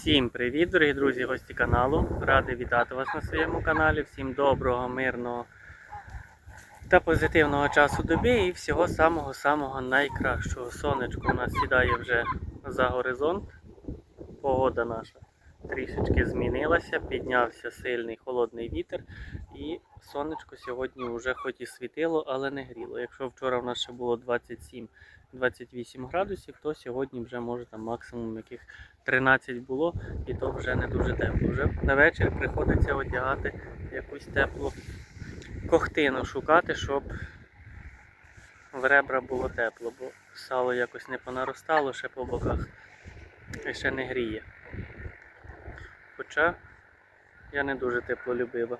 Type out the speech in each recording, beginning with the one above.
Всім привіт, дорогі друзі, гості каналу. Радий вітати вас на своєму каналі. Всім доброго, мирного та позитивного часу добі і всього самого-самого найкращого. Сонечко у нас сідає вже за горизонт. Погода наша трішечки змінилася, піднявся сильний холодний вітер. І сонечко сьогодні вже хоч і світило, але не гріло. Якщо вчора в нас ще було 27-28 градусів, то сьогодні вже може там максимум яких 13 було, і то вже не дуже тепло. Вже на вечір приходиться одягати якусь теплу кохтину, шукати, щоб в ребра було тепло, бо сало якось не понаростало ще по боках і ще не гріє. Хоча я не дуже теплолюбива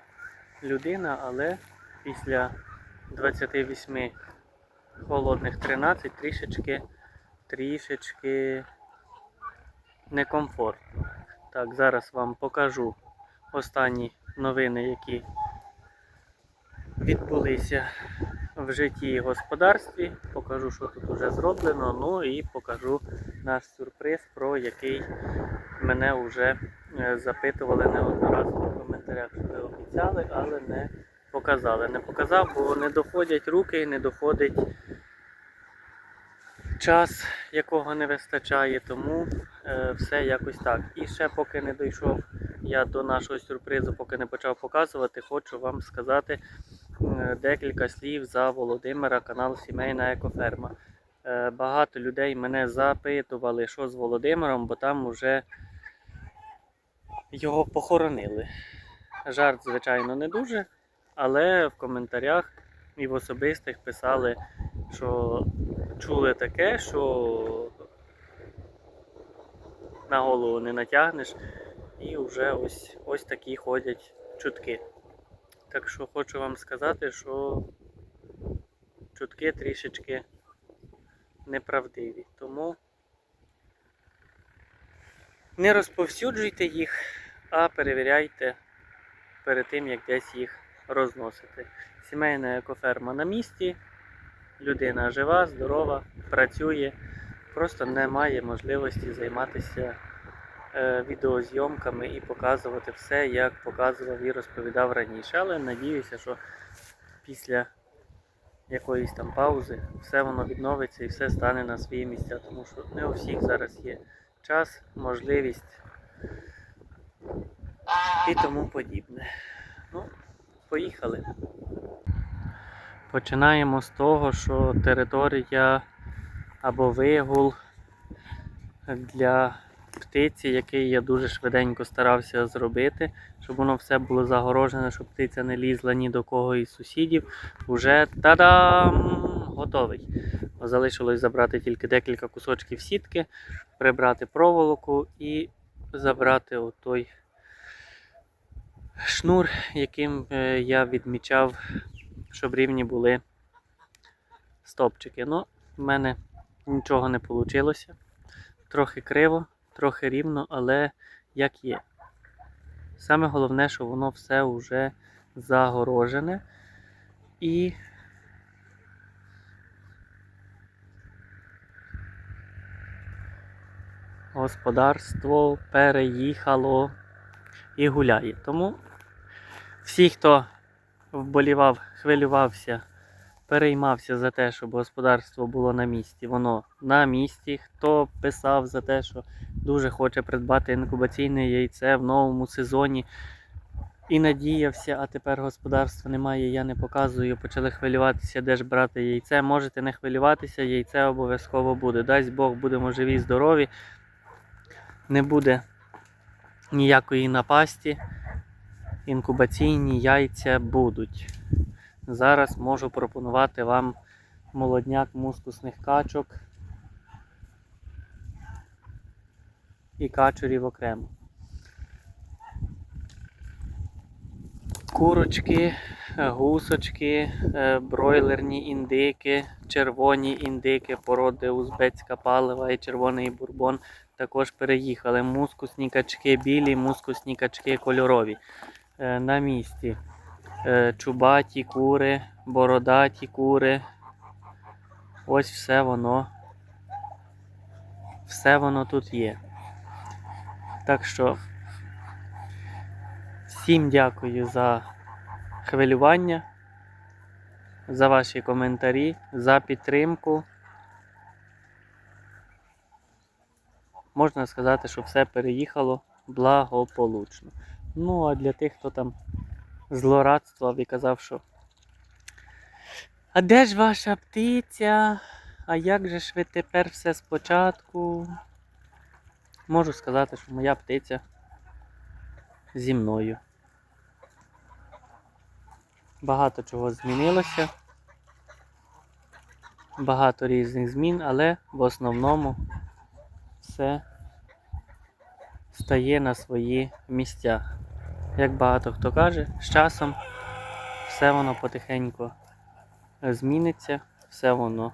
людина, але після 28 холодних 13 трішечки, трішечки некомфортно. Так, зараз вам покажу останні новини, які відбулися в житті і господарстві. Покажу, що тут вже зроблено. Ну і покажу наш сюрприз, про який мене вже е, запитували неодноразово в коментарях, обіцяли, але не показали. Не показав, бо не доходять руки і не доходить час, якого не вистачає, тому е, все якось так. І ще поки не дійшов я до нашого сюрпризу, поки не почав показувати, хочу вам сказати е, декілька слів за Володимира, канал Сімейна Екоферма. Е, багато людей мене запитували, що з Володимиром, бо там вже його похоронили. Жарт, звичайно, не дуже, але в коментарях і в особистих писали, що чули таке, що на голову не натягнеш, і вже ось, ось такі ходять чутки. Так що хочу вам сказати, що чутки трішечки неправдиві. Тому не розповсюджуйте їх, а перевіряйте перед тим, як десь їх розносити. Сімейна екоферма на місці, людина жива, здорова, працює, просто не має можливості займатися е, відеозйомками і показувати все, як показував і розповідав раніше. Але надіюся, що після якоїсь там паузи все воно відновиться і все стане на свої місця, тому що не у всіх зараз є час, можливість і тому подібне. Ну, поїхали. Починаємо з того, що територія або вигул для птиці, який я дуже швиденько старався зробити, щоб воно все було загорожене, щоб птиця не лізла ні до кого із сусідів. Уже та-дам! Готовий. Залишилось забрати тільки декілька кусочків сітки, прибрати проволоку і забрати отой шнур, яким е, я відмічав, щоб рівні були стопчики. Ну, в мене нічого не вийшло. Трохи криво, трохи рівно, але як є. Саме головне, що воно все вже загорожене і господарство переїхало і гуляє. Тому всі, хто вболівав, хвилювався, переймався за те, щоб господарство було на місці, воно на місці. Хто писав за те, що дуже хоче придбати інкубаційне яйце в новому сезоні. І надіявся, а тепер господарства немає, я не показую. Почали хвилюватися, де ж брати яйце. Можете не хвилюватися, яйце обов'язково буде. Дасть Бог, будемо живі, здорові. Не буде ніякої напасті. Інкубаційні яйця будуть. Зараз можу пропонувати вам молодняк мускусних качок і качурів окремо. Курочки, гусочки, е, бройлерні індики, червоні індики, породи узбецька палива і червоний бурбон також переїхали. Мускусні качки білі, мускусні качки кольорові. Е, На місці. Е, Чубаті кури, бородаті кури. Ось все воно. Все воно тут є. Так що всім дякую за хвилювання, за ваші коментарі, за підтримку. Можна сказати, що все переїхало благополучно. Ну, а для тих, хто там злорадствував і казав, що А де ж ваша птиця? А як же ж ви тепер все спочатку? Можу сказати, що моя птиця зі мною. Багато чого змінилося. Багато різних змін, але в основному все стає на свої місця. Як багато хто каже, з часом все воно потихеньку зміниться, все воно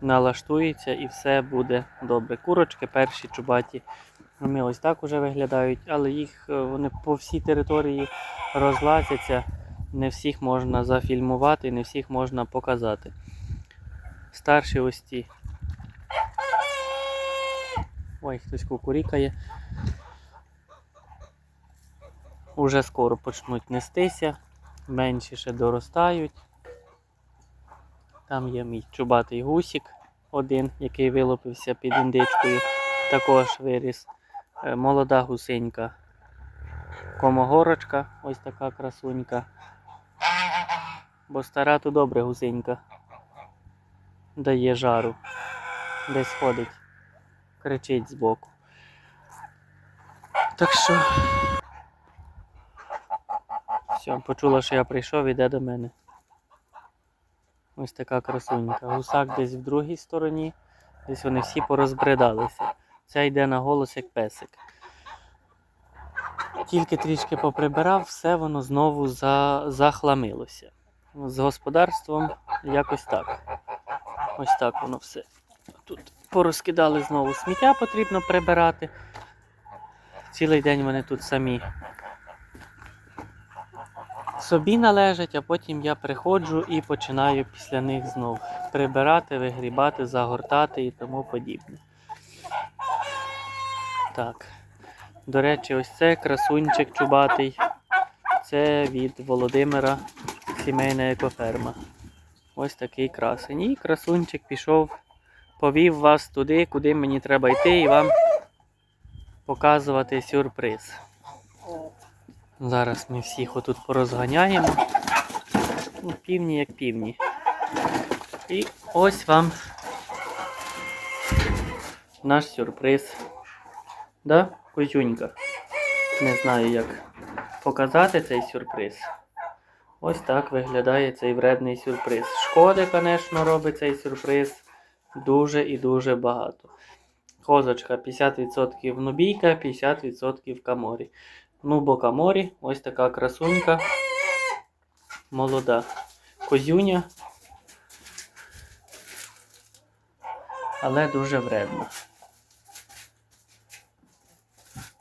налаштується і все буде добре. Курочки перші чубаті. Вони ось так уже виглядають, але їх е, вони по всій території розлазяться. Не всіх можна зафільмувати, не всіх можна показати. Старші ось ті. Ой, хтось кукурікає. Уже скоро почнуть нестися, менші ще доростають. Там є мій чубатий гусік, один, який вилупився під індичкою, також виріс. Е, Молода гусенька. Комогорочка, ось така красунька. Бо стара то добре гусенька. Дає жару. Десь ходить, кричить збоку. Так що. Все, почула, що я прийшов, іде до мене. Ось така красунька. Гусак десь в другій стороні, десь вони всі порозбредалися. Ця йде на голос як песик. Тільки трішки поприбирав, все воно знову за... захламилося. З господарством якось так. Ось так воно все. Тут порозкидали знову сміття, потрібно прибирати. Цілий день вони тут самі собі належать, а потім я приходжу і починаю після них знов прибирати, вигрібати, загортати і тому подібне. Так. До речі, ось це красунчик чубатий. Це від Володимира сімейна екоферма. Ось такий красень. І красунчик пішов, повів вас туди, куди мені треба йти, і вам показувати сюрприз. Зараз ми всіх отут порозганяємо. Ну, півні як півні. І ось вам наш сюрприз. Да, Кузюнька? Не знаю, як показати цей сюрприз. Ось так виглядає цей вредний сюрприз. Шкоди, звісно, робить цей сюрприз дуже і дуже багато. Козочка 50% нубійка, 50% каморі. Ну, бокаморі, ось така красунька. Молода козюня. Але дуже вредна.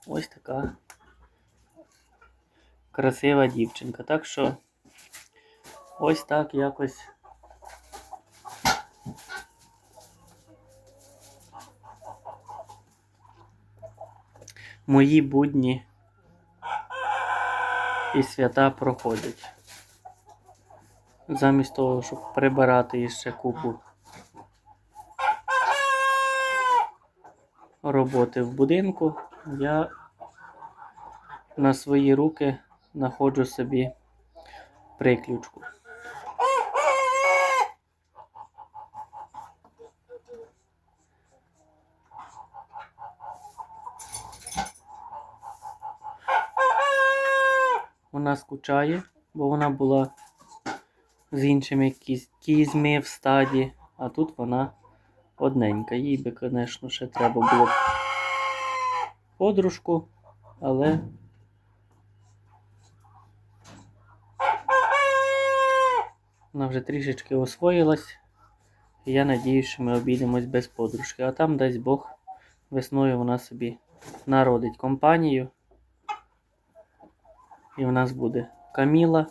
Ось така красива дівчинка. Так що ось так якось. Мої будні і свята проходять. Замість того, щоб прибирати іще купу роботи в будинку, я на свої руки знаходжу собі приключку. Вона скучає, бо вона була з іншими кізьми в стаді, а тут вона одненька. Їй би, звісно, ще треба було подружку, але вона вже трішечки освоїлась. І я надіюсь, що ми обійдемось без подружки. А там, дасть Бог, весною вона собі народить компанію. І в нас буде Каміла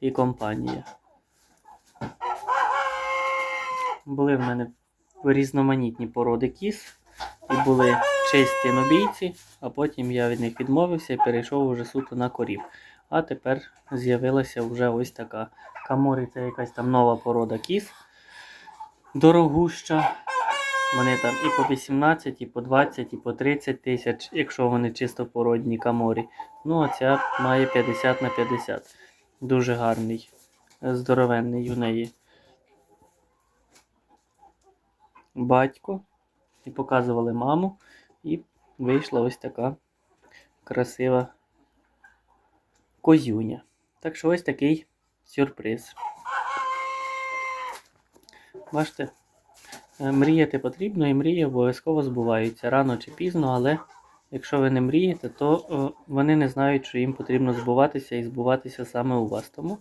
і компанія. Були в мене різноманітні породи кіз. і були чисті нобійці, а потім я від них відмовився і перейшов уже суто на корів. А тепер з'явилася вже ось така. Каморі це якась там нова порода кіз. Дорогуща. Вони там і по 18, і по 20, і по 30 тисяч, якщо вони чисто породні каморі. Ну, а ця має 50 на 50. Дуже гарний, здоровенний у неї. Батько. І показували маму. І вийшла ось така красива козюня. Так що ось такий сюрприз. Бачите, мріяти потрібно і мрії обов'язково збуваються рано чи пізно, але якщо ви не мрієте, то е, вони не знають, що їм потрібно збуватися і збуватися саме у вас. Тому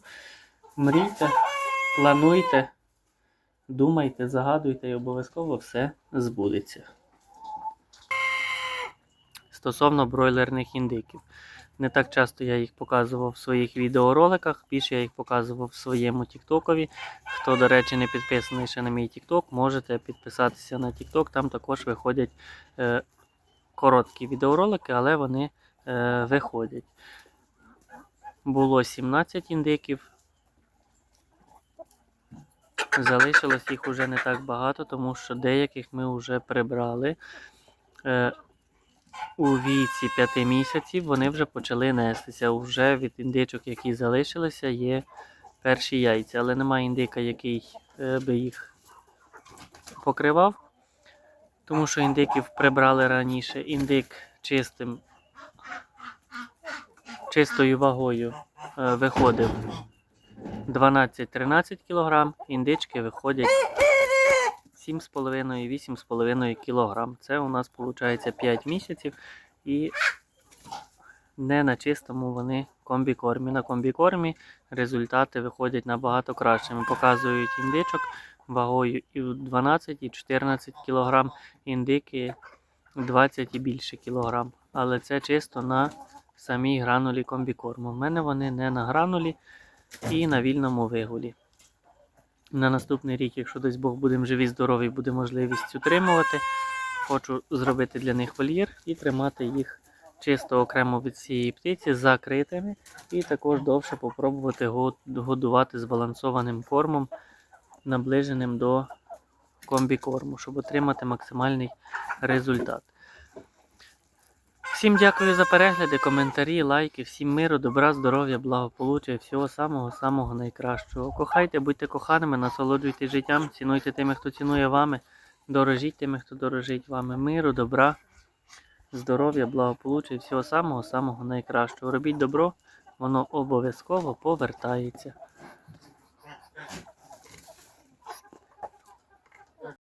мрійте, плануйте, думайте, загадуйте і обов'язково все збудеться. Стосовно бройлерних індиків. Не так часто я їх показував в своїх відеороликах, більше я їх показував в своєму Тіктокові. Хто, до речі, не підписаний ще на мій Тікток, можете підписатися на Тікток. Там також виходять е, короткі відеоролики, але вони е, виходять. Було 17 індиків. Залишилось їх уже не так багато, тому що деяких ми вже прибрали. Е, у віці 5 місяців вони вже почали нестися. Уже від індичок, які залишилися, є перші яйця, але немає індика, який е, би їх покривав. Тому що індиків прибрали раніше. Індик чистим, чистою вагою е, виходив 12-13 кг, індички виходять 7,5-8,5 кг. Це у нас виходить 5 місяців і не на чистому вони комбікормі. На комбікормі результати виходять набагато кращими. Показують індичок вагою і 12 і 14 кг, індики 20 і більше кілограм. Але це чисто на самій гранулі комбікорму. У мене вони не на гранулі і на вільному вигулі. На наступний рік, якщо десь Бог будемо живі, здорові, буде можливість утримувати. Хочу зробити для них вольєр і тримати їх чисто окремо від цієї птиці закритими. І також довше попробувати го- годувати збалансованим кормом, наближеним до комбікорму, щоб отримати максимальний результат. Всім дякую за перегляди, коментарі, лайки, всім миру, добра, здоров'я, благополуччя і всього самого-самого найкращого. Кохайте, будьте коханими, насолоджуйтесь життям, цінуйте тими, хто цінує вами, дорожіть тими, хто дорожить вами. Миру, добра, здоров'я, благополуччя і всього самого-самого найкращого. Робіть добро, воно обов'язково повертається.